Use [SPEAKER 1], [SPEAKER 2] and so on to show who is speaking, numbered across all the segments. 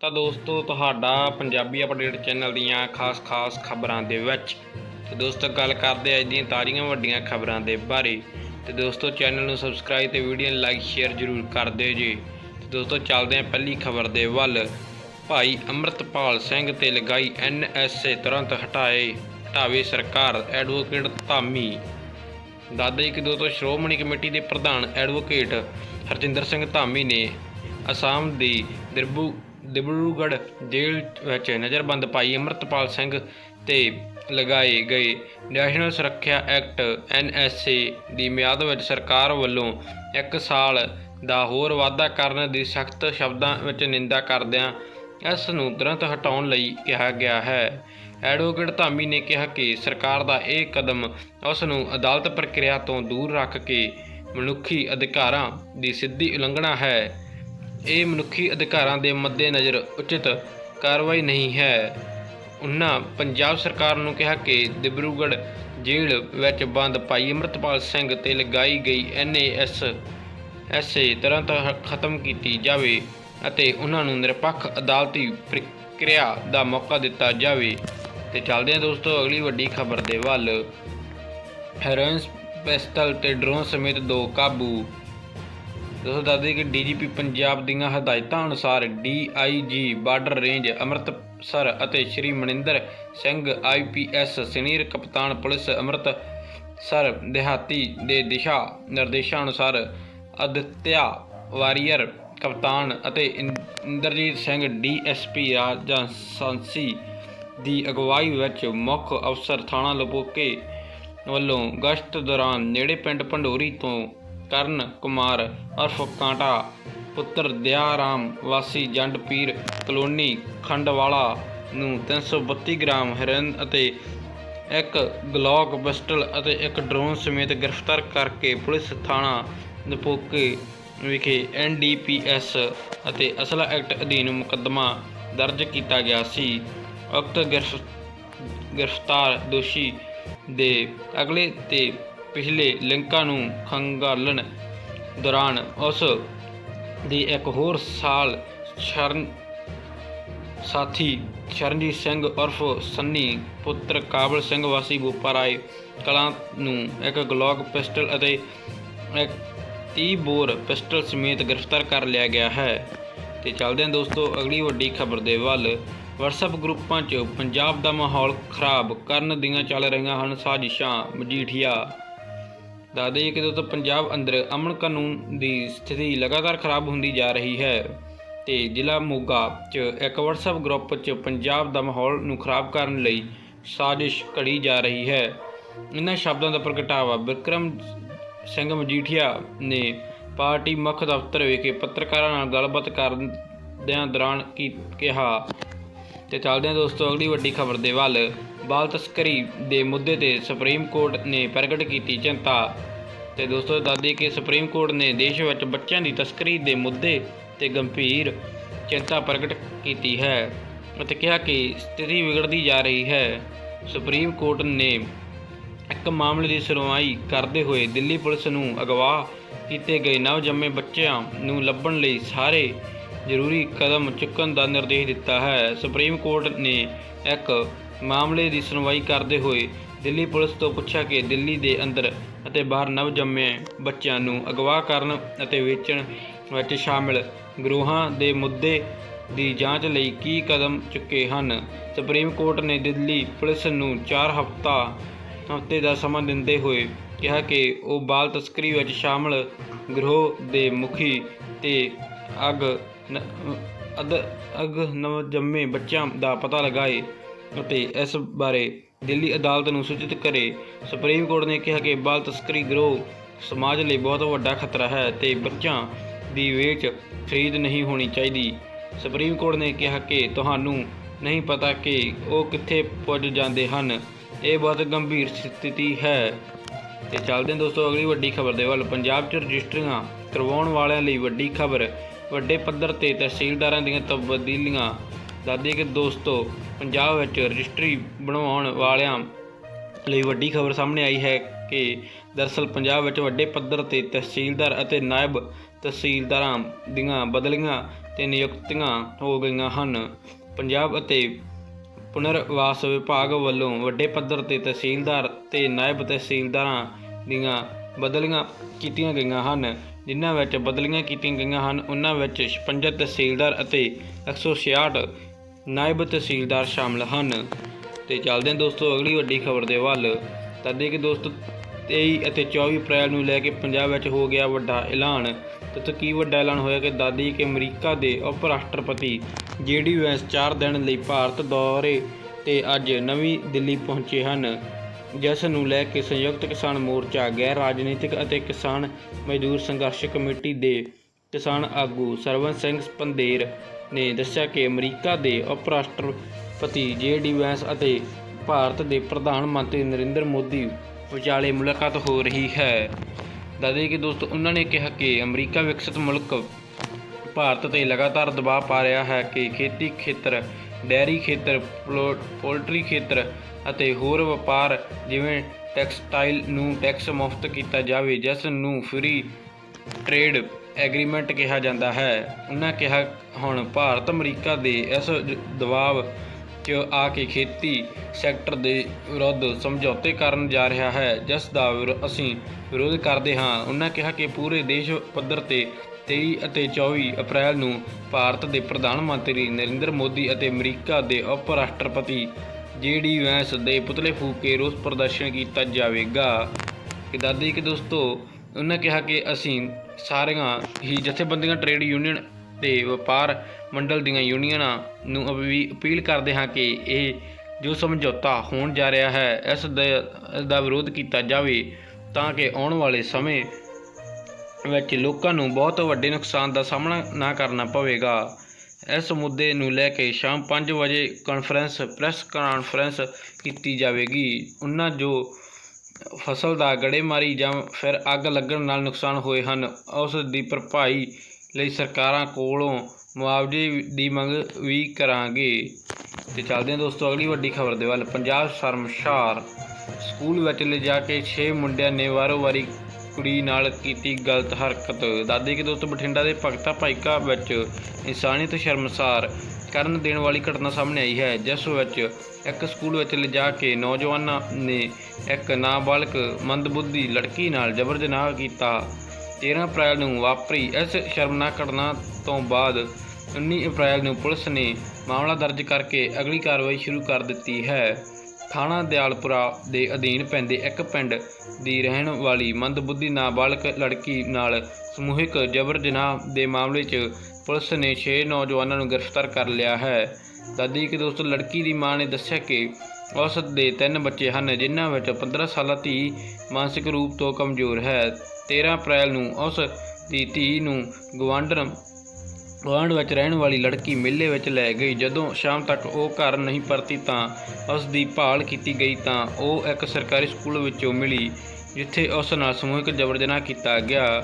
[SPEAKER 1] ਤਾਂ ਦੋਸਤੋ, ਤੁਹਾਡਾ ਪੰਜਾਬੀ ਅਪਡੇਟ ਚੈਨਲ ਦੀਆਂ ਖਾਸ-ਖਾਸ ਖਬਰਾਂ ਦੇ ਵਿੱਚ ਤੇ ਦੋਸਤੋ, ਗੱਲ ਕਰਦੇ ਅੱਜ ਦੀਆਂ ਤਾਜ਼ੀਆਂ ਵੱਡੀਆਂ ਖਬਰਾਂ ਦੇ ਬਾਰੇ। ਤੇ ਦੋਸਤੋ, ਚੈਨਲ ਨੂੰ ਸਬਸਕ੍ਰਾਈਬ ਤੇ ਵੀਡੀਓ ਨੂੰ ਲਾਈਕ ਸ਼ੇਅਰ ਜ਼ਰੂਰ ਕਰ ਦਿਓ ਜੀ। ਤੇ ਦੋਸਤੋ, ਚੱਲਦੇ ਹਾਂ ਪਹਿਲੀ ਖਬਰ ਦੇ ਵੱਲ। ਭਾਈ ਅੰਮ੍ਰਿਤਪਾਲ ਸਿੰਘ ਤੇ ਲਗਾਈ ਐਨਐਸਏ ਤੁਰੰਤ ਹਟਾਏ, ਹਟਾਵੇ ਸਰਕਾਰ ਐਡਵੋਕੇਟ ਧਾਮੀ। ਦਾਦਾ ਜੀ ਕਿ ਦੋਸਤੋ ਸ਼੍ਰੋਮਣੀ ਕਮੇਟੀ ਦੇ ਪ੍ਰਧਾਨ ਐਡਵੋਕੇਟ ਹਰਜਿੰਦਰ ਸਿੰਘ ਧਾਮੀ ਨੇ ਅਸਾਮ ਦੀ ਦਿਰਬੂ ਦਿਬਰੂਗੜ੍ਹ ਜੇਲ੍ਹ ਵਿੱਚ ਨਜ਼ਰਬੰਦ ਪਾਈ ਅੰਮ੍ਰਿਤਪਾਲ ਸਿੰਘ ਤੇ ਲਗਾਏ ਗਏ ਨੈਸ਼ਨਲ ਸੁਰੱਖਿਆ ਐਕਟ ਐਨਐਸਏ ਦੀ ਮਿਆਦ ਵਿੱਚ ਸਰਕਾਰ ਵੱਲੋਂ 1 ਸਾਲ ਦਾ ਹੋਰ ਵਾਧਾ ਕਰਨ ਦੀ ਸਖਤ ਸ਼ਬਦਾਂ ਵਿੱਚ ਨਿੰਦਾ ਕਰਦਿਆਂ ਇਸ ਨੂੰ ਤੁਰੰਤ ਹਟਾਉਣ ਲਈ ਕਿਹਾ ਗਿਆ ਹੈ। ਐਡਵੋਕੇਟ ਧਾਮੀ ਨੇ ਕਿਹਾ ਕਿ ਸਰਕਾਰ ਦਾ ਇਹ ਕਦਮ ਉਸ ਨੂੰ ਅਦਾਲਤ ਪ੍ਰਕਿਰਿਆ ਤੋਂ ਦੂਰ ਰੱਖ ਕੇ ਮਨੁੱਖੀ ਅਧਿਕਾਰਾਂ ਦੀ ਸਿੱਧੀ ਉਲੰਘਣਾ ਹੈ। ਇਹ ਮਨੁੱਖੀ ਅਧਿਕਾਰਾਂ ਦੇ ਮੱਦੇਨਜ਼ਰ ਉਚਿਤ ਕਾਰਵਾਈ ਨਹੀਂ ਹੈ। ਉਨ੍ਹਾਂ ਪੰਜਾਬ ਸਰਕਾਰ ਨੂੰ ਕਿਹਾ ਕਿ ਦਿਬਰੂਗੜ੍ਹ ਜੇਲ੍ਹ ਵਿੱਚ ਬੰਦ ਭਾਈ ਅੰਮ੍ਰਿਤਪਾਲ ਸਿੰਘ ਤੇ ਲਗਾਈ ਗਈ ਐਨਏਐਸ ਐਸਏ ਤੁਰੰਤ ਖਤਮ ਕੀਤੀ ਜਾਵੇ ਅਤੇ ਉਹਨਾਂ ਨੂੰ ਨਿਰਪੱਖ ਅਦਾਲਤੀ ਪ੍ਰਕਿਰਿਆ ਦਾ ਮੌਕਾ ਦਿੱਤਾ ਜਾਵੇ। ਤੇ ਚੱਲਦੇ ਹਾਂ ਦੋਸਤੋ, ਅਗਲੀ ਵੱਡੀ ਖਬਰ ਦੇ ਵੱਲ। ਹੈਰੋਇਨ ਪਿਸਟਲ ਤੇ ਡਰੋਨ ਸਮੇਤ ਦੋ ਕਾਬੂ ਦੱਸੋ ਦੱਸਦੇ ਕਿ ਡੀਜੀਪੀ ਪੰਜਾਬ ਦੀਆਂ ਹਦਾਇਤਾਂ ਅਨੁਸਾਰ ਡੀਆਈਜੀ ਬਾਰਡਰ ਰੇਂਜ ਅੰਮ੍ਰਿਤਸਰ ਅਤੇ ਸ਼੍ਰੀ ਮਨਿੰਦਰ ਸਿੰਘ ਆਈਪੀਐਸ ਸੀਨੀਅਰ ਕਪਤਾਨ ਪੁਲਿਸ ਅੰਮ੍ਰਿਤਸਰ ਦਿਹਾਤੀ ਦੇ ਦਿਸ਼ਾ ਨਿਰਦੇਸ਼ਾਂ ਅਨੁਸਾਰ ਅਦਿੱਤਿਆ ਵਾਰੀਅਰ ਕਪਤਾਨ ਅਤੇ ਇੰ- ਇੰਦਰਜੀਤ ਸਿੰਘ ਡੀਐਸਪੀ ਰਾਜਾਂਸੀ ਦੀ ਅਗਵਾਈ ਵਿੱਚ ਮੁੱਖ ਅਫਸਰ ਥਾਣਾ ਲਪੋਕੇ ਵੱਲੋਂ ਗਸ਼ਤ ਦੌਰਾਨ ਨੇੜੇ ਪਿੰਡ ਭੰਡੋਰੀ ਤੋਂ ਕਰਨ, ਕੁਮਾਰ, ਅਰਫ ਕਾਂਟਾ, ਪੁੱਤਰ ਦਿਆਰਾਮ, ਵਾਸੀ ਜੰਡ ਪੀਰ, ਕਲੋਨੀ ਖੰਡਵਾਲਾ ਨੂੰ 332 ਗ੍ਰਾਮ ਹੈਰੋਇਨ ਅਤੇ ਇੱਕ ਗਲੌਕ ਪਿਸਟਲ ਅਤੇ ਇੱਕ ਡਰੋਨ ਸਮੇਤ ਗ੍ਰਿਫਤਾਰ ਕਰਕੇ ਪੁਲਿਸ ਥਾਣਾ ਨਪੋਕੇ ਵਿਖੇ ਐਨਡੀਪੀਐਸ ਅਤੇ ਅਸਲਾ ਐਕਟ ਅਧੀਨ ਮੁਕੱਦਮਾ ਦਰਜ ਕੀਤਾ ਗਿਆ ਸੀ। ਉਕਤ ਗ੍ਰਿਫ- ਗ੍ਰਿਫਤਾਰ ਦੋਸ਼ੀ ਦੇ ਅਗਲੇ ਤੇ ਪਿਛਲੇ ਲਿੰਕਾਂ ਨੂੰ ਖੰਗਾਲਣ ਦੌਰਾਨ ਉਸ ਦੀ ਇੱਕ ਹੋਰ ਸਾਲ ਸ਼ਰਨ ਸਾਥੀ ਸ਼ਰਨਜੀਤ ਸਿੰਘ ਉਰਫ ਸੰਨੀ ਪੁੱਤਰ ਕਾਬਲ ਸਿੰਘ ਵਾਸੀ ਬੂਪਾ ਰਾਏ ਕਲਾਂ ਨੂੰ ਇੱਕ ਗਲੌਕ ਪਿਸਟਲ ਅਤੇ ਇੱਕ 30 ਬੋਰ ਪਿਸਟਲ ਸਮੇਤ ਗ੍ਰਿਫਤਾਰ ਕਰ ਲਿਆ ਗਿਆ ਹੈ। ਤੇ ਚੱਲਦੇ ਹਾਂ ਦੋਸਤੋ, ਅਗਲੀ ਵੱਡੀ ਖਬਰ ਦੇ ਵੱਲ। WhatsApp ਗਰੁੱਪਾਂ 'ਚ ਪੰਜਾਬ ਦਾ ਮਾਹੌਲ ਖਰਾਬ ਕਰਨ ਦੀਆਂ ਚੱਲ ਰਹੀਆਂ ਹਨ ਸਾਜ਼ਿਸ਼ਾਂ। ਮਜੀਠੀਆ ਦੱਸਦੇ ਜੀ ਕਿ ਦੋਸਤੋ ਪੰਜਾਬ ਅੰਦਰ ਅਮਨ ਕਾਨੂੰਨ ਦੀ ਸਥਿਤੀ ਲਗਾਤਾਰ ਖਰਾਬ ਹੁੰਦੀ ਜਾ ਰਹੀ ਹੈ ਤੇ ਜ਼ਿਲ੍ਹਾ ਮੋਗਾ 'ਚ ਇੱਕ WhatsApp ਗਰੁੱਪ 'ਚ ਪੰਜਾਬ ਦਾ ਮਾਹੌਲ ਨੂੰ ਖਰਾਬ ਕਰਨ ਲਈ ਸਾਜ਼ਿਸ਼ ਘੜੀ ਜਾ ਰਹੀ ਹੈ। ਇਹਨਾਂ ਸ਼ਬਦਾਂ ਦਾ ਪ੍ਰਗਟਾਵਾ ਵਿਕਰਮ ਸਿੰਘ ਮਜੀਠੀਆ ਨੇ ਪਾਰਟੀ ਮੁੱਖ ਦਫ਼ਤਰ ਵਿਖੇ ਪੱਤਰਕਾਰਾਂ ਨਾਲ ਗੱਲਬਾਤ ਕਰਦਿਆਂ ਦੌਰਾਨ ਕੀ ਕਿਹਾ। ਤੇ ਚੱਲਦੇ ਹਾਂ ਦੋਸਤੋ ਅਗਲੀ ਵੱਡੀ ਖਬਰ ਦੇ ਵੱਲ। ਬਾਲ ਤਸਕਰੀ ਦੇ ਮੁੱਦੇ ਤੇ ਸੁਪਰੀਮ ਕੋਰਟ ਨੇ ਪ੍ਰਗਟ ਕੀਤੀ ਚਿੰਤਾ। ਤੇ ਦੋਸਤੋ ਦੱਸਦੀ ਕਿ ਸੁਪਰੀਮ ਕੋਰਟ ਨੇ ਦੇਸ਼ ਵਿੱਚ ਬੱਚਿਆਂ ਦੀ ਤਸਕਰੀ ਦੇ ਮੁੱਦੇ ਤੇ ਗੰਭੀਰ ਚਿੰਤਾ ਪ੍ਰਗਟ ਕੀਤੀ ਹੈ। ਅਤੇ ਕਿਹਾ ਕਿ ਸਥਿਤੀ ਵਿਗੜਦੀ ਜਾ ਰਹੀ ਹੈ। ਸੁਪਰੀਮ ਕੋਰਟ ਨੇ ਇੱਕ ਮਾਮਲੇ ਦੀ ਸੁਣਵਾਈ ਕਰਦੇ ਹੋਏ ਦਿੱਲੀ ਪੁਲਿਸ ਨੂੰ ਅਗਵਾ ਕੀਤੇ ਗਏ ਨਵਜੰਮੇ ਬੱਚਿਆਂ ਨੂੰ ਲੱਭਣ ਲਈ ਸਾਰੇ ਜ਼ਰੂਰੀ ਕਦਮ ਚੁੱਕਣ ਦਾ ਨਿਰਦੇਸ਼ ਦਿੱਤਾ ਹੈ। ਸੁਪਰੀਮ ਕੋਰਟ ਨੇ ਇੱਕ ਮਾਮਲੇ ਦੀ ਸੁਣਵਾਈ ਕਰਦੇ ਹੋਏ ਦਿੱਲੀ ਪੁਲਿਸ ਤੋਂ ਪੁੱਛਿਆ ਕਿ ਦਿੱਲੀ ਦੇ ਅੰਦਰ ਅਤੇ ਬਾਹਰ ਨਵਜੰਮੇ ਬੱਚਿਆਂ ਨੂੰ ਅਗਵਾ ਕਰਨ ਅਤੇ ਵੇਚਣ ਵਿੱਚ ਸ਼ਾਮਿਲ ਗਰੋਹਾਂ ਦੇ ਮੁੱਦੇ ਦੀ ਜਾਂਚ ਲਈ ਕੀ ਕਦਮ ਚੁੱਕੇ ਹਨ। ਸੁਪਰੀਮ ਕੋਰਟ ਨੇ ਦਿੱਲੀ ਪੁਲਿਸ ਨੂੰ 4 ਹਫ਼ਤਾ, ਹਫ਼ਤੇ ਦਾ ਸਮਾਂ ਦਿੰਦੇ ਹੋਏ ਕਿਹਾ ਕਿ ਉਹ ਬਾਲ ਤਸਕਰੀ ਵਿੱਚ ਸ਼ਾਮਲ ਗਰੋਹ ਦੇ ਮੁਖੀ ਤੇ ਅਗ ਨ- ਅਦ ਅਗ ਨਵਜੰਮੇ ਬੱਚਿਆਂ ਦਾ ਪਤਾ ਲਗਾਏ। ਅਤੇ ਇਸ ਬਾਰੇ ਦਿੱਲੀ ਅਦਾਲਤ ਨੂੰ ਸੂਚਿਤ ਕਰੇ, ਸੁਪਰੀਮ ਕੋਰਟ ਨੇ ਕਿਹਾ ਕਿ ਬਾਲ ਤਸਕਰੀ ਗਰੋਹ ਸਮਾਜ ਲਈ ਬਹੁਤ ਵੱਡਾ ਖਤਰਾ ਹੈ ਤੇ ਬੱਚਿਆਂ ਦੀ ਵੇਚ ਖਰੀਦ ਨਹੀਂ ਹੋਣੀ ਚਾਹੀਦੀ। ਸੁਪਰੀਮ ਕੋਰਟ ਨੇ ਕਿਹਾ ਕਿ ਤੁਹਾਨੂੰ ਨਹੀਂ ਪਤਾ ਕਿ ਉਹ ਕਿੱਥੇ ਪੁੱਜ ਜਾਂਦੇ ਹਨ। ਇਹ ਬਹੁਤ ਗੰਭੀਰ ਸਥਿਤੀ ਹੈ। ਤੇ ਚੱਲਦੇ ਹਾਂ ਦੋਸਤੋ, ਅਗਲੀ ਵੱਡੀ ਖਬਰ ਦੇ ਵੱਲ। ਪੰਜਾਬ 'ਚ ਰਜਿਸਟਰੀਆਂ ਕਰਵਾਉਣ ਵਾਲਿਆਂ ਲਈ ਵੱਡੀ ਖਬਰ। ਵੱਡੇ ਪੱਧਰ ਤੇ ਤਹਿਸੀਲਦਾਰਾਂ ਦੀਆਂ ਤਬਦੀਲੀਆਂ ਦੱਸਦੇ ਕਿ ਦੋਸਤੋ, ਪੰਜਾਬ ਵਿੱਚ ਰਜਿਸਟਰੀ ਬਣਵਾਉਣ ਵਾਲਿਆਂ ਲਈ ਵੱਡੀ ਖਬਰ ਸਾਹਮਣੇ ਆਈ ਹੈ ਕਿ ਦਰਅਸਲ ਪੰਜਾਬ ਵਿੱਚ ਵੱਡੇ ਪੱਧਰ ਤੇ ਤਹਿਸੀਲਦਾਰ ਅਤੇ ਨਾਇਬ ਤਹਿਸੀਲਦਾਰਾਂ ਦੀਆਂ ਬਦਲੀਆਂ ਤੇ ਨਿਯੁਕਤੀਆਂ ਹੋ ਗਈਆਂ ਹਨ। ਪੰਜਾਬ ਅਤੇ ਪੁਨਰਵਾਸ ਵਿਭਾਗ ਵੱਲੋਂ ਵੱਡੇ ਪੱਧਰ ਤੇ ਤਹਿਸੀਲਦਾਰ ਤੇ ਨਾਇਬ ਤਹਿਸੀਲਦਾਰਾਂ ਦੀਆਂ ਬਦਲੀਆਂ ਕੀਤੀਆਂ ਗਈਆਂ ਹਨ। ਜਿਨ੍ਹਾਂ ਵਿੱਚ ਬਦਲੀਆਂ ਕੀਤੀਆਂ ਗਈਆਂ ਹਨ, ਉਹਨਾਂ ਵਿੱਚ 56 ਤਹਿਸੀਲਦਾਰ ਅਤੇ 166 ਨਾਇਬ ਤਹਿਸੀਲਦਾਰ ਸ਼ਾਮਲ ਹਨ। ਤੇ ਚੱਲਦੇ ਹਾਂ ਦੋਸਤੋ ਅਗਲੀ ਵੱਡੀ ਖਬਰ ਦੇ ਵੱਲ। ਤਾਂ ਕਿ ਦੋਸਤੋ 23 ਅਤੇ 24 ਅਪ੍ਰੈਲ ਨੂੰ ਲੈ ਕੇ ਪੰਜਾਬ ਵਿੱਚ ਹੋ ਗਿਆ ਵੱਡਾ ਐਲਾਨ। ਤੇ ਕੀ ਵੱਡਾ ਐਲਾਨ ਹੋਇਆ ਕਿ ਦਾਦੀ ਕਿ ਅਮਰੀਕਾ ਦੇ ਉਪ ਰਾਸ਼ਟਰਪਤੀ ਜੀਡੀ ਵੈਂਸ 4 ਦਿਨ ਲਈ ਭਾਰਤ ਦੌਰੇ ਤੇ ਅੱਜ ਨਵੀਂ ਦਿੱਲੀ ਪਹੁੰਚੇ ਹਨ। ਜਿਸ ਨੂੰ ਲੈ ਕੇ ਸੰਯੁਕਤ ਕਿਸਾਨ ਮੋਰਚਾ ਗੈਰ ਰਾਜਨੀਤਿਕ ਅਤੇ ਕਿਸਾਨ ਮਜ਼ਦੂਰ ਸੰਘਰਸ਼ ਕਮੇਟੀ ਦੇ ਕਿਸਾਨ ਆਗੂ ਸਰਵਨ ਸਿੰਘ ਪੰਦੇਰ ਨੇ ਦੱਸਿਆ ਕਿ ਅਮਰੀਕਾ ਦੇ ਉਪ ਰਾਸ਼ਟਰਪਤੀ ਜੇ ਡੀ ਵੈਂਸ ਅਤੇ ਭਾਰਤ ਦੇ ਪ੍ਰਧਾਨ ਮੰਤਰੀ ਨਰਿੰਦਰ ਮੋਦੀ ਵਿਚਾਲੇ ਮੁਲਾਕਾਤ ਹੋ ਰਹੀ ਹੈ। ਦੱਸਦੇ ਕਿ ਦੋਸਤੋ, ਉਹਨਾਂ ਨੇ ਕਿਹਾ ਕਿ ਅਮਰੀਕਾ ਵਿਕਸਿਤ ਮੁਲਕ ਭਾਰਤ ਤੇ ਲਗਾਤਾਰ ਦਬਾਅ ਪਾ ਰਿਹਾ ਹੈ ਕਿ ਖੇਤੀ ਖੇਤਰ, ਡੈਰੀ ਖੇਤਰ, ਪਲੋ- ਪੋਲਟਰੀ ਖੇਤਰ ਅਤੇ ਹੋਰ ਵਪਾਰ ਜਿਵੇਂ ਟੈਕਸਟਾਈਲ ਨੂੰ ਟੈਕਸ ਮੁਫਤ ਕੀਤਾ ਜਾਵੇ, ਜਿਸ ਨੂੰ ਫ੍ਰੀ ਟ੍ਰੇਡ ਐਗਰੀਮੈਂਟ ਕਿਹਾ ਜਾਂਦਾ ਹੈ। ਉਹਨਾਂ ਕਿਹਾ, ਹੁਣ ਭਾਰਤ ਅਮਰੀਕਾ ਦੇ ਇਸ ਦਬਾਅ 'ਚ ਆ ਕੇ ਖੇਤੀ ਸੈਕਟਰ ਦੇ ਵਿਰੁੱਧ ਸਮਝੌਤੇ ਕਰਨ ਜਾ ਰਿਹਾ ਹੈ, ਜਿਸ ਦਾ ਵਿਰੋ- ਅਸੀਂ ਵਿਰੋਧ ਕਰਦੇ ਹਾਂ। ਉਹਨਾਂ ਕਿਹਾ ਕਿ ਪੂਰੇ ਦੇਸ਼ ਪੱਧਰ ਤੇ 23 ਅਤੇ 24 ਅਪ੍ਰੈਲ ਨੂੰ ਭਾਰਤ ਦੇ ਪ੍ਰਧਾਨ ਮੰਤਰੀ ਨਰਿੰਦਰ ਮੋਦੀ ਅਤੇ ਅਮਰੀਕਾ ਦੇ ਉਪ ਰਾਸ਼ਟਰਪਤੀ ਜੀਡੀ ਵੈਂਸ ਦੇ ਪੁਤਲੇ ਫੂਕ ਕੇ ਰੋਸ ਪ੍ਰਦਰਸ਼ਨ ਕੀਤਾ ਜਾਵੇਗਾ। ਕਿ ਦਾਦੀ ਕਿ ਦੋਸਤੋ ਉਹਨਾਂ ਕਿਹਾ ਕਿ ਅਸੀਂ ਸਾਰੀਆਂ ਹੀ ਜਥੇਬੰਦੀਆਂ ਟ੍ਰੇਡ ਯੂਨੀਅਨ ਤੇ ਵਪਾਰ ਮੰਡਲ ਦੀਆਂ ਯੂਨੀਅਨਾਂ ਨੂੰ ਵੀ ਅਪੀਲ ਕਰਦੇ ਹਾਂ ਕਿ ਇਹ ਜੋ ਸਮਝੌਤਾ ਹੋਣ ਜਾ ਰਿਹਾ ਹੈ, ਇਸ ਦਾ ਇਸ ਦਾ ਵਿਰੋਧ ਕੀਤਾ ਜਾਵੇ ਤਾਂ ਕਿ ਆਉਣ ਵਾਲੇ ਸਮੇਂ ਵਿੱਚ ਲੋਕਾਂ ਨੂੰ ਬਹੁਤ ਵੱਡੇ ਨੁਕਸਾਨ ਦਾ ਸਾਹਮਣਾ ਨਾ ਕਰਨਾ ਪਵੇਗਾ। ਇਸ ਮੁੱਦੇ ਨੂੰ ਲੈ ਕੇ ਸ਼ਾਮ 5 ਵਜੇ ਕਾਨਫਰੰਸ ਪ੍ਰੈਸ ਕਾਨਫਰੰਸ ਕੀਤੀ ਜਾਵੇਗੀ। ਉਹਨਾਂ ਜੋ ਫਸਲ ਦਾ ਗੜੇਮਾਰੀ ਜਾਂ ਫਿਰ ਅੱਗ ਲੱਗਣ ਨਾਲ ਨੁਕਸਾਨ ਹੋਏ ਹਨ। ਉਸ ਦੀ ਭਰਪਾਈ ਲਈ ਸਰਕਾਰਾਂ ਕੋਲੋਂ ਮੁਆਵਜ਼ੇ ਦੀ ਮੰਗ ਵੀ ਕਰਾਂਗੇ। ਤੇ ਚੱਲਦੇ ਹਾਂ ਦੋਸਤੋ, ਅਗਲੀ ਵੱਡੀ ਖਬਰ ਦੇ ਵੱਲ। ਪੰਜਾਬ ਸ਼ਰਮਸ਼ਾਰ ਸਕੂਲ ਵਿੱਚ ਲਿਜਾ ਕੇ 6 ਮੁੰਡਿਆਂ ਨੇ ਵਾਰੋ-ਵਾਰੀ ਕੁੜੀ ਨਾਲ ਕੀਤੀ ਗਲਤ ਹਰਕਤ। ਦਾਦੇ ਕੇ ਦੋਸਤ, ਬਠਿੰਡਾ ਦੇ ਭਗਤਾ ਭਾਈਕਾ ਵਿੱਚ ਇਨਸਾਨੀਅਤ ਸ਼ਰਮਸਾਰ ਕਰਨ ਦੇਣ ਵਾਲੀ ਘਟਨਾ ਸਾਹਮਣੇ ਆਈ ਹੈ, ਜਿਸ ਵਿੱਚ ਇੱਕ ਸਕੂਲ ਵਿੱਚ ਲਿਜਾ ਕੇ ਨੌਜਵਾਨਾਂ ਨੇ ਇੱਕ ਨਾਬਾਲਗ ਮੰਦਬੁੱਧੀ ਲੜਕੀ ਨਾਲ ਜਬਰ ਜਨਾਹ ਕੀਤਾ। 13 ਅਪ੍ਰੈਲ ਨੂੰ ਵਾਪਰੀ ਇਸ ਸ਼ਰਮਨਾਕ ਘਟਨਾ ਤੋਂ ਬਾਅਦ 19 ਅਪ੍ਰੈਲ ਨੂੰ ਪੁਲਿਸ ਨੇ ਮਾਮਲਾ ਦਰਜ ਕਰਕੇ ਅਗਲੀ ਕਾਰਵਾਈ ਸ਼ੁਰੂ ਕਰ ਦਿੱਤੀ ਹੈ। ਥਾਣਾ ਦਿਆਲਪੁਰਾ ਦੇ ਅਧੀਨ ਪੈਂਦੇ ਇੱਕ ਪਿੰਡ ਦੀ ਰਹਿਣ ਵਾਲੀ ਮੰਦਬੁੱਧੀ ਨਾਬਾਲਗ ਲੜਕੀ ਨਾਲ ਸਮੂਹਿਕ ਜਬਰ ਜਨਾਹ ਦੇ ਮਾਮਲੇ 'ਚ ਪੁਲਿਸ ਨੇ 6 ਨੌਜਵਾਨਾਂ ਨੂੰ ਗ੍ਰਿਫਤਾਰ ਕਰ ਲਿਆ ਹੈ। ਦਾਦੀ ਕਿ ਦੋਸਤ ਲੜਕੀ ਦੀ ਮਾਂ ਨੇ ਦੱਸਿਆ ਕਿ ਉਸ ਦੇ ਤਿੰਨ ਬੱਚੇ ਹਨ, ਜਿਨ੍ਹਾਂ ਵਿੱਚ 15 ਸਾਲਾ ਧੀ ਮਾਨਸਿਕ ਰੂਪ ਤੋਂ ਕਮਜ਼ੋਰ ਹੈ। 13 ਅਪ੍ਰੈਲ ਨੂੰ ਉਸ ਦੀ ਧੀ ਨੂੰ ਗਵਾਂਡਰ ਗੁਆਂਢ ਵਿੱਚ ਰਹਿਣ ਵਾਲੀ ਲੜਕੀ ਮੇਲੇ ਵਿੱਚ ਲੈ ਗਈ। ਜਦੋਂ ਸ਼ਾਮ ਤੱਕ ਉਹ ਘਰ ਨਹੀਂ ਪਰਤੀ ਤਾਂ ਉਸ ਦੀ ਭਾਲ ਕੀਤੀ ਗਈ ਤਾਂ ਉਹ ਇੱਕ ਸਰਕਾਰੀ ਸਕੂਲ ਵਿੱਚੋਂ ਮਿਲੀ, ਜਿੱਥੇ ਉਸ ਨਾਲ ਸਮੂਹਿਕ ਜਬਰ ਜਨਾਹ ਕੀਤਾ ਗਿਆ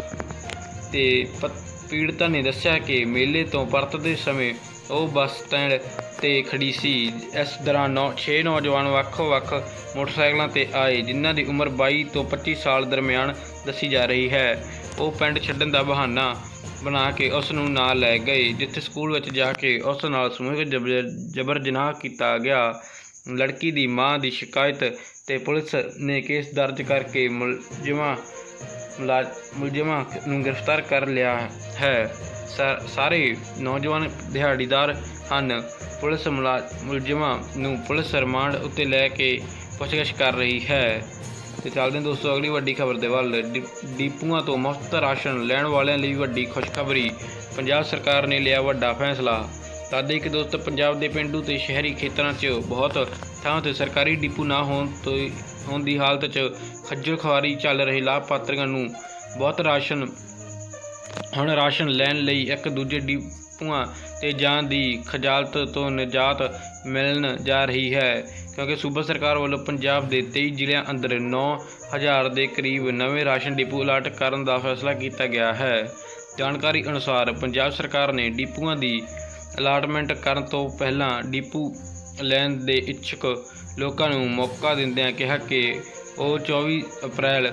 [SPEAKER 1] ਤੇ ਪ- ਪੀੜਤਾ ਨੇ ਦੱਸਿਆ ਕਿ ਮੇਲੇ ਤੋਂ ਪਰਤਦੇ ਸਮੇਂ ਉਹ ਬੱਸ ਸਟੈਂਡ ਤੇ ਖੜੀ ਸੀ। ਇਸ ਦੌਰਾਨ ਨੌ 6 ਨੌਜਵਾਨ ਵੱਖ-ਵੱਖ ਮੋਟਰਸਾਈਕਲਾਂ ਤੇ ਆਏ, ਜਿਨ੍ਹਾਂ ਦੀ ਉਮਰ 22 ਤੋਂ 25 ਸਾਲ ਦਰਮਿਆਨ ਦੱਸੀ ਜਾ ਰਹੀ ਹੈ। ਉਹ ਪਿੰਡ ਛੱਡਣ ਦਾ ਬਹਾਨਾ ਬਣਾ ਕੇ ਉਸ ਨੂੰ ਨਾਲ ਲੈ ਗਏ ਜਿੱਥੇ ਸਕੂਲ ਵਿੱਚ ਜਾ ਕੇ ਉਸ ਨਾਲ ਸਮੂਹਿਕ ਜਬਰ ਜਬਰ ਜਨਾਹ ਕੀਤਾ ਗਿਆ। ਲੜਕੀ ਦੀ ਮਾਂ ਦੀ ਸ਼ਿਕਾਇਤ ਤੇ ਪੁਲਿਸ ਨੇ ਕੇਸ ਦਰਜ ਕਰਕੇ ਮੁਲਜ਼ਮਾਂ, ਮੁਲਾ- ਮੁਲਜ਼ਮਾਂ ਨੂੰ ਗ੍ਰਿਫਤਾਰ ਕਰ ਲਿਆ ਹੈ। ਸਾਰੇ ਨੌਜਵਾਨ ਦਿਹਾੜੀਦਾਰ ਹਨ। ਪੁਲਿਸ ਮੁਲਾ- ਮੁਲਜ਼ਮਾਂ ਨੂੰ ਪੁਲਿਸ ਰਿਮਾਂਡ ਉੱਤੇ ਲੈ ਕੇ ਪੁੱਛਗਿੱਛ ਕਰ ਰਹੀ ਹੈ। ਤੇ ਚੱਲਦੇ ਹਾਂ ਦੋਸਤੋ, ਅਗਲੀ ਵੱਡੀ ਖਬਰ ਦੇ ਵੱਲ। ਡੀ- ਡੀਪੂਆਂ ਤੋਂ ਮੁਫਤ ਰਾਸ਼ਨ ਲੈਣ ਵਾਲਿਆਂ ਲਈ ਵੱਡੀ ਖੁਸ਼ਖਬਰੀ। ਪੰਜਾਬ ਸਰਕਾਰ ਨੇ ਲਿਆ ਵੱਡਾ ਫੈਸਲਾ। ਦਾਦੇ ਕਿ ਦੋਸਤ ਪੰਜਾਬ ਦੇ ਪਿੰਡੂ ਤੇ ਸ਼ਹਿਰੀ ਖੇਤਰਾਂ 'ਚ ਬਹੁਤ ਥਾਂ ਤੇ ਸਰਕਾਰੀ ਡੀਪੂ ਨਾ ਹੋਣ ਤੋਂ ਹੋਣ ਦੀ ਹਾਲਤ 'ਚ ਖੱਜਲ ਖੁਆਰੀ ਚੱਲ ਰਹੇ ਲਾਭਪਾਤਰੀਆਂ ਨੂੰ। ਬਹੁਤ ਰਾਸ਼ਨ, ਹੁਣ ਰਾਸ਼ਨ ਲੈਣ ਲਈ ਇੱਕ ਦੂਜੇ ਡੀਪੂਆਂ ਤੇ ਜਾਣ ਦੀ ਖਜਾਲਤ ਤੋਂ ਨਿਜਾਤ ਮਿਲਣ ਜਾ ਰਹੀ ਹੈ। ਕਿਉਂਕਿ ਸੂਬਾ ਸਰਕਾਰ ਵੱਲੋਂ ਪੰਜਾਬ ਦੇ 23 ਜ਼ਿਲ੍ਹਿਆਂ ਅੰਦਰ 9000 ਦੇ ਕਰੀਬ ਨਵੇਂ ਰਾਸ਼ਨ ਡਿਪੂ ਅਲਾਟ ਕਰਨ ਦਾ ਫੈਸਲਾ ਕੀਤਾ ਗਿਆ ਹੈ। ਜਾਣਕਾਰੀ ਅਨੁਸਾਰ ਪੰਜਾਬ ਸਰਕਾਰ ਨੇ ਡਿਪੂਆਂ ਦੀ ਅਲਾਟਮੈਂਟ ਕਰਨ ਤੋਂ ਪਹਿਲਾਂ ਡਿਪੂ ਲੈਣ ਦੇ ਇੱਛੁਕ ਲੋਕਾਂ ਨੂੰ ਮੌਕਾ ਦਿੰਦਿਆਂ ਕਿਹਾ ਕਿ ਉਹ 24 ਅਪ੍ਰੈਲ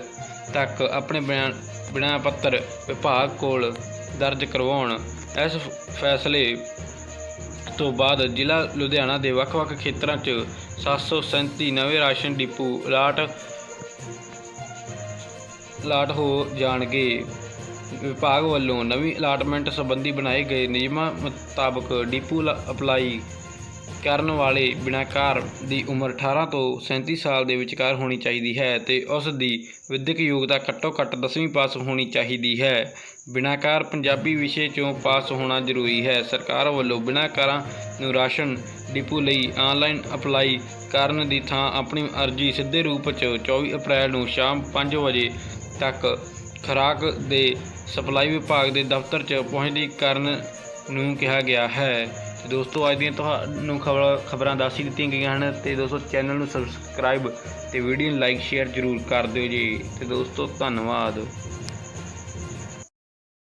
[SPEAKER 1] ਤੱਕ ਆਪਣੇ ਬਿਆਨ ਬਿਨਾਂ ਪੱਤਰ ਵਿਭਾਗ ਕੋਲ ਦਰਜ ਕਰਵਾਉਣ। ਇਸ ਫੈਸਲੇ ਤੋਂ ਬਾਅਦ ਜ਼ਿਲ੍ਹਾ ਲੁਧਿਆਣਾ ਦੇ ਵੱਖ-ਵੱਖ ਖੇਤਰਾਂ 'ਚ 737 ਨਵੇਂ ਰਾਸ਼ਨ ਡਿਪੂ ਅਲਾਟ ਅਲਾਟ ਹੋ ਜਾਣਗੇ। ਵਿਭਾਗ ਵੱਲੋਂ ਨਵੀਂ ਅਲਾਟਮੈਂਟ ਸੰਬੰਧੀ ਬਣਾਏ ਗਏ ਨਿਯਮਾਂ ਮੁਤਾਬਕ ਡਿਪੂ ਲ- ਅਪਲਾਈ ਕਰਨ ਵਾਲੇ ਬਿਨਾਕਾਰ ਦੀ ਉਮਰ 18 ਤੋਂ 37 ਸਾਲ ਦੇ ਵਿਚਕਾਰ ਹੋਣੀ ਚਾਹੀਦੀ ਹੈ ਤੇ ਉਸ ਦੀ ਵਿਦਿਅਕ ਯੋਗਤਾ ਘੱਟੋ-ਘੱਟ 10ਵੀਂ ਪਾਸ ਹੋਣੀ ਚਾਹੀਦੀ ਹੈ। ਬਿਨਾਕਾਰ ਪੰਜਾਬੀ ਵਿਸ਼ੇ 'ਚੋਂ ਪਾਸ ਹੋਣਾ ਜ਼ਰੂਰੀ ਹੈ। ਸਰਕਾਰ ਵੱਲੋਂ ਬਿਨਾਕਾਰਾਂ ਨੂੰ ਰਾਸ਼ਨ ਡਿਪੂ ਲਈ ਆਨਲਾਈਨ ਅਪਲਾਈ ਕਰਨ ਦੀ ਥਾਂ ਆਪਣੀ ਅਰਜ਼ੀ ਸਿੱਧੇ ਰੂਪ 'ਚ 24 ਅਪ੍ਰੈਲ ਨੂੰ ਸ਼ਾਮ 5 ਵਜੇ ਤੱਕ ਖੁਰਾਕ ਦੇ ਸਪਲਾਈ ਵਿਭਾਗ ਦੇ ਦਫ਼ਤਰ 'ਚ ਪਹੁੰਚਦੀ ਕਰਨ ਨੂੰ ਕਿਹਾ ਗਿਆ ਹੈ। ਤੇ ਦੋਸਤੋ, ਅੱਜ ਦੀਆਂ ਤੁਹਾਨੂੰ ਖਬਰ, ਖਬਰਾਂ ਦੱਸ ਹੀ ਦਿੱਤੀਆਂ ਗਈਆਂ ਹਨ ਤੇ ਦੋਸਤੋ ਚੈਨਲ ਨੂੰ ਸਬਸਕ੍ਰਾਈਬ ਤੇ ਵੀਡੀਓ ਨੂੰ ਲਾਈਕ ਸ਼ੇਅਰ ਜ਼ਰੂਰ ਕਰ ਦਿਓ ਜੀ। ਤੇ ਦੋਸਤੋ, ਧੰਨਵਾਦ।